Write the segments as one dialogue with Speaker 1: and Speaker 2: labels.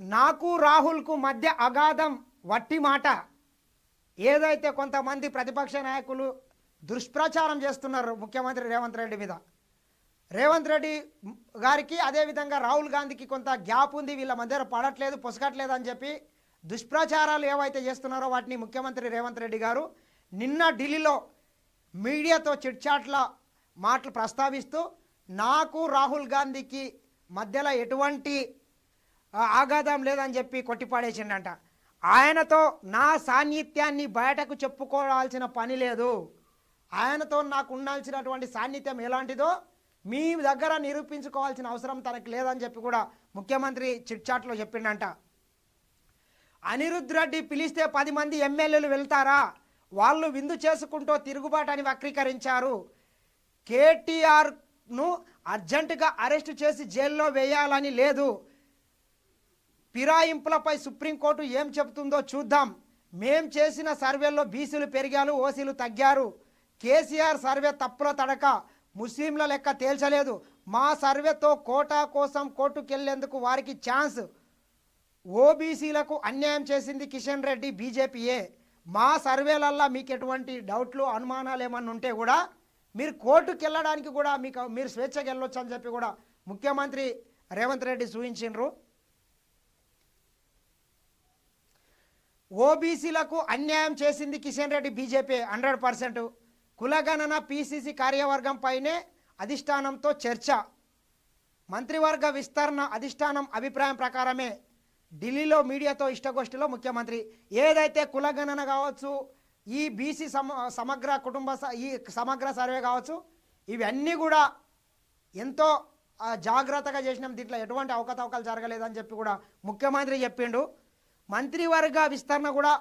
Speaker 1: నాకు రాహుల్కు మధ్య అగాధం వట్టి మాట. ఏదైతే కొంతమంది ప్రతిపక్ష నాయకులు దుష్ప్రచారం చేస్తున్నారు ముఖ్యమంత్రి రేవంత్ రెడ్డి మీద. రేవంత్ రెడ్డి గారికి అదేవిధంగా రాహుల్ గాంధీకి కొంత గ్యాప్ ఉంది వీళ్ళ మధ్య పడట్లేదు పొసగట్లేదు అని చెప్పి దుష్ప్రచారాలు ఏవైతే చేస్తున్నారో వాటిని ముఖ్యమంత్రి రేవంత్ రెడ్డి గారు నిన్న ఢిల్లీలో మీడియాతో చిట్చాట్ల మాటలు ప్రస్తావిస్తూ నాకు రాహుల్ గాంధీకి మధ్యలో ఎటువంటి ఆఘాతం లేదని చెప్పి కొట్టిపాడేసిండంట. ఆయనతో నా సాన్నిధ్యాన్ని బయటకు చెప్పుకోవాల్సిన పని లేదు. ఆయనతో నాకు ఉండాల్సినటువంటి సాన్నిధ్యం ఎలాంటిదో మీ దగ్గర నిరూపించుకోవాల్సిన అవసరం తనకు లేదని చెప్పి కూడా ముఖ్యమంత్రి చిట్చాట్లో చెప్పిండంట. అనిరుద్ రెడ్డి పిలిస్తే పది మంది ఎమ్మెల్యేలు వెళ్తారా? వాళ్ళు విందు చేసుకుంటూ తిరుగుబాటు అని వక్రీకరించారు. కేటీఆర్ను అర్జెంటుగా అరెస్టు చేసి జైల్లో వేయాలని లేదు. ఫిరాయింపులపై సుప్రీంకోర్టు ఏం చెబుతుందో చూద్దాం. మేం చేసిన సర్వేలో బీసీలు పెరిగారు ఓసీలు తగ్గారు. కేసీఆర్ సర్వే తప్పుల తడక ముస్లింల లెక్క తేల్చలేదు. మా సర్వేతో కోటా కోసం కోర్టుకెళ్ళేందుకు వారికి ఛాన్స్. ఓబీసీలకు అన్యాయం చేసింది కిషన్ రెడ్డి బీజేపీయే. మా సర్వేలల్లా మీకు ఎటువంటి డౌట్లు అనుమానాలు ఏమన్నా ఉంటే కూడా మీరు కోర్టుకు వెళ్ళడానికి కూడా మీకు మీరు స్వేచ్ఛగా వెళ్ళొచ్చు అని చెప్పి కూడా ముఖ్యమంత్రి రేవంత్ రెడ్డి సూచించు ఓబీసీలకు అన్యాయం చేసింది Kishan Reddy BJP hundred percent. కులగణన పీసీసీ కార్యవర్గం పైనే అధిష్టానంతో చర్చ. మంత్రివర్గ విస్తరణ అధిష్టానం అభిప్రాయం ప్రకారమే ఢిల్లీలో మీడియాతో ఇష్టగోష్ఠిలో ముఖ్యమంత్రి. ఏదైతే కులగణన కావచ్చు ఈ బీసీ సమ సమగ్ర కుటుంబ స- ఈ సమగ్ర సర్వే కావచ్చు ఇవన్నీ కూడా ఎంతో జాగ్రత్తగా చేసినాం. దీంట్లో ఎటువంటి అవకతవకలు జరగలేదని చెప్పి కూడా ముఖ్యమంత్రి చెప్పిండు. మంత్రివర్గ విస్తరణ కూడా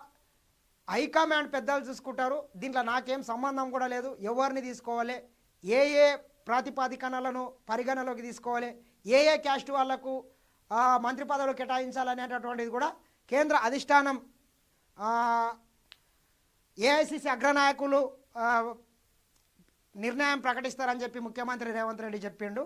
Speaker 1: హైకమాండ్ పెద్దలు చూసుకుంటారు. దీంట్లో నాకేం సంబంధం కూడా లేదు. ఎవరిని తీసుకోవాలి? ఏ ఏ ప్రాతిపాదికనలను పరిగణలోకి తీసుకోవాలి? ఏ ఏ క్యాస్ట్ వాళ్ళకు మంత్రి పదవులు కేటాయించాలనేటటువంటిది కూడా కేంద్ర అధిష్టానం ఏఐసిసి అగ్రనాయకులు నిర్ణయం ప్రకటిస్తారని చెప్పి ముఖ్యమంత్రి రేవంత్ రెడ్డి చెప్పిండు.